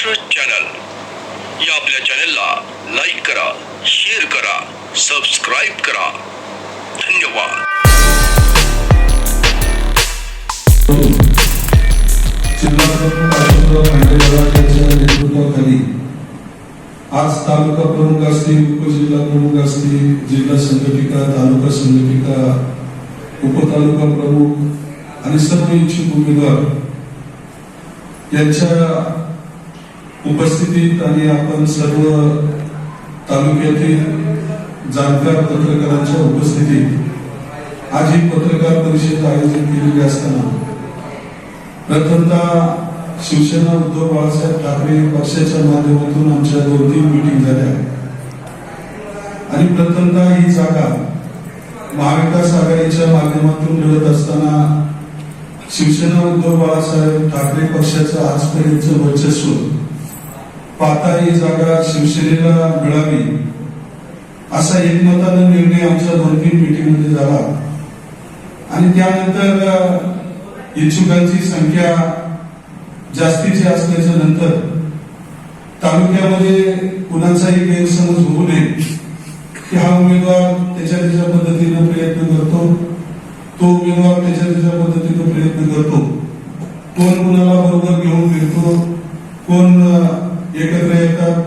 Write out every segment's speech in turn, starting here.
Maharashtra channel या आपल्या चॅनलला लाईक करा शेअर करा सबस्क्राईब करा. धन्यवाद. आज तालुका प्रमुख असतील उपजिल्हा प्रमुख असतील जिल्हा संघटिका तालुका संघटिका उपतालुका प्रमुख आणि सर्व इच्छुक उमेदवार यांच्या उपस्थितीत आणि आपण सर्व तालुक्यातील जाणकार पत्रकारांच्या उपस्थितीत आज ही पत्रकार परिषद आयोजित केलेली असताना प्रथमतः शिवसेना उद्धव बाळासाहेब ठाकरे पक्षाच्या माध्यमातून आमच्या दोन तीन मिटिंग झाल्या. आणि प्रथमतः ही जागा महाविकास आघाडीच्या माध्यमातून मिळत असताना शिवसेना उद्धव बाळासाहेब ठाकरे पक्षाचं आजपर्यंतचं वर्चस्व पाहता ही जागा शिवसेनेला मिळावी असा एकमतानं निर्णय आमच्या दोन तीन मिटिंगमध्ये झाला. आणि त्यानंतर इच्छुकांची संख्या जास्तीची असल्याच्या नंतर तालुक्यामध्ये कुणाचाही गैरसमज होऊ नये की हा उमेदवार त्याच्या त्याच्या पद्धतीनं प्रयत्न करतो. तो उमेदवार त्याच्या त्याच्या पद्धतीनं प्रयत्न करतो. कोण कुणाला बरोबर घेऊन फिरतो कोण एकत्र येतात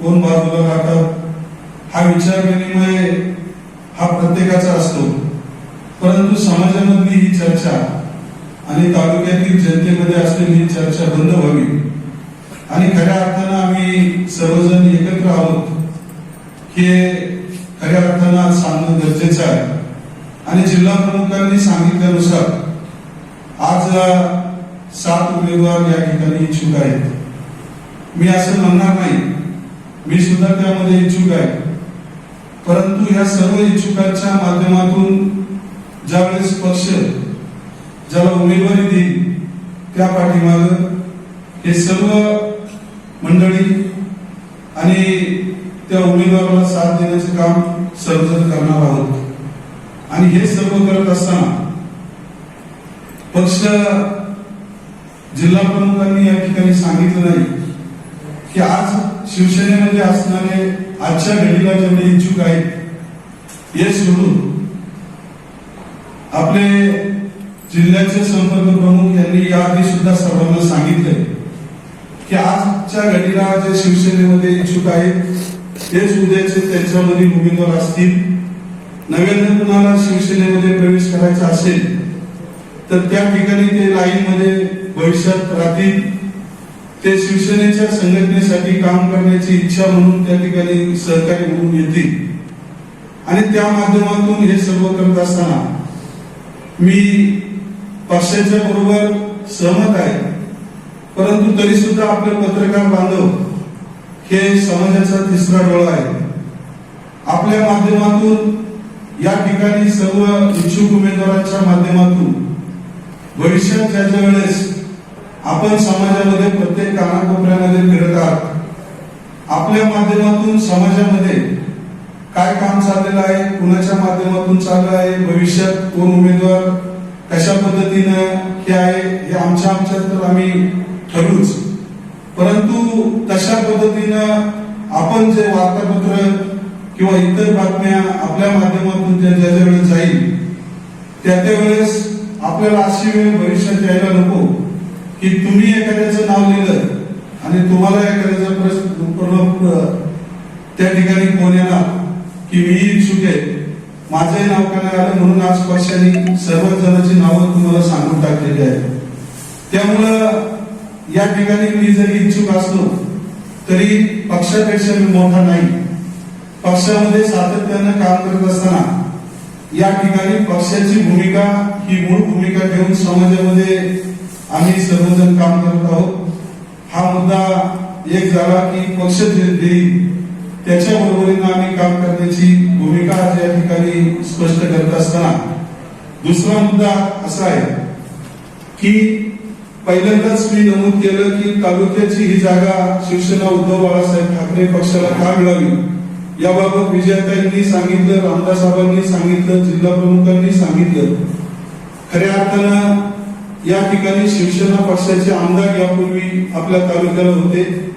कोण बाजूला राहतात हा विचार विनिमय हा प्रत्येकाचा असतो. परंतु समाजामधली ही चर्चा आणि तालुक्यातील जनतेमध्ये असलेली ही चर्चा बंद व्हावी. आणि खऱ्या अर्थानं आम्ही सर्वजण एकत्र आहोत हे खऱ्या अर्थानं आज सांगणं गरजेचं आहे. आणि जिल्हा प्रमुखांनी सांगितल्यानुसार आज सात उमेदवार या ठिकाणी इच्छुक आहेत. मी असं म्हणणार नाही. मी सुद्धा त्यामध्ये इच्छुक आहे. परंतु या सर्व इच्छुकांच्या माध्यमातून ज्यावेळेस पक्ष ज्याला उमेदवारी देईल त्या पाठीमाग हे सर्व मंडळी आणि त्या उमेदवाराला साथ देण्याचे काम सर्वजण करणार आहोत. आणि हे सर्व करत असताना पक्ष जिल्हा प्रमुखांनी या ठिकाणी सांगितलं नाही. की आज शिवसेनेमध्ये असणारे आजच्या घडीला जेवढे इच्छुक आहेत हे सोडून आपले जिल्ह्याचे संपर्क प्रमुख यांनी याआधी सुद्धा सर्वांना सांगितलंय की आजच्या घडीला जे शिवसेनेमध्ये इच्छुक आहेत तेच उद्याचे त्यांच्यामध्ये उमेदवार असतील नव्याने कुणाला शिवसेनेमध्ये प्रवेश करायचा असेल तर त्या ठिकाणी ते लाईनमध्ये भविष्यात राहतील. ते शिवसेनेच्या संघटनेसाठी काम करण्याची इच्छा म्हणून त्या ठिकाणी सहकारी म्हणून येतील. आणि त्या माध्यमातून हे सर्व करत असताना मी पक्षाच्या बरोबर सहमत आहे. परंतु तरी सुद्धा आपले पत्रकार बांधव हे समाजाचा तिसरा डोळा आहे. आपल्या माध्यमातून या ठिकाणी सर्व इच्छुक उमेदवारांच्या माध्यमातून भविष्यात ज्याच्या वेळेस आपण समाजामध्ये प्रत्येक कानाकोपऱ्यामध्ये फिरत आहात. आपल्या माध्यमातून समाजामध्ये काय काम चाललेलं आहे कुणाच्या माध्यमातून चाललं आहे भविष्यात कोण उमेदवार कशा पद्धतीनं हे आहे हे आमच्या आमच्यात तर आम्ही ठरूच परंतु तशा पद्धतीनं आपण जे वार्तापत्र किंवा इतर बातम्या आपल्या माध्यमातून ज्या ज्या ज्या वेळेस जाईल त्या त्या वेळेस आपल्याला अशी वेळ भविष्यात यायला नको. की तुम्ही एखाद्याचं नाव लिहिलं आणि तुम्हाला एखाद्याचा प्रश्न त्या ठिकाणी फोन येणार की मी इच्छुक आहे माझंही नाव काय आलं म्हणून आज पक्षाने सर्व जणांची नावं तुम्हाला सांगून टाकलेली आहेत. त्यामुळं या ठिकाणी मी जरी इच्छुक असलो तरी पक्षापेक्षा मी मोठा नाही. पक्षामध्ये सातत्यानं काम करत असताना या ठिकाणी पक्षाची भूमिका ही मूळ भूमिका घेऊन समाजामध्ये आम्ही सर्वजण काम करत आहोत. हा मुद्दा एक झाला की पक्ष देईल त्याच्या बरोबरीनं आम्ही काम करण्याची भूमिका आज या ठिकाणी स्पष्ट करत असताना दुसरा मुद्दा असा आहे की पहिल्यांदाच मी नमूद केलं की तालुक्याची ही जागा शिवसेना उद्धव बाळासाहेब ठाकरे पक्षाला का मिळावी? याबाबत विजयताईंनी सांगितलं रामदासाहेबांनी सांगितलं जिल्हा प्रमुखांनी सांगितलं. खऱ्या अर्थानं या ठिकाणी शिवसेना पक्षाचे आमदार यापूर्वी आपल्या तालुक्याला होते.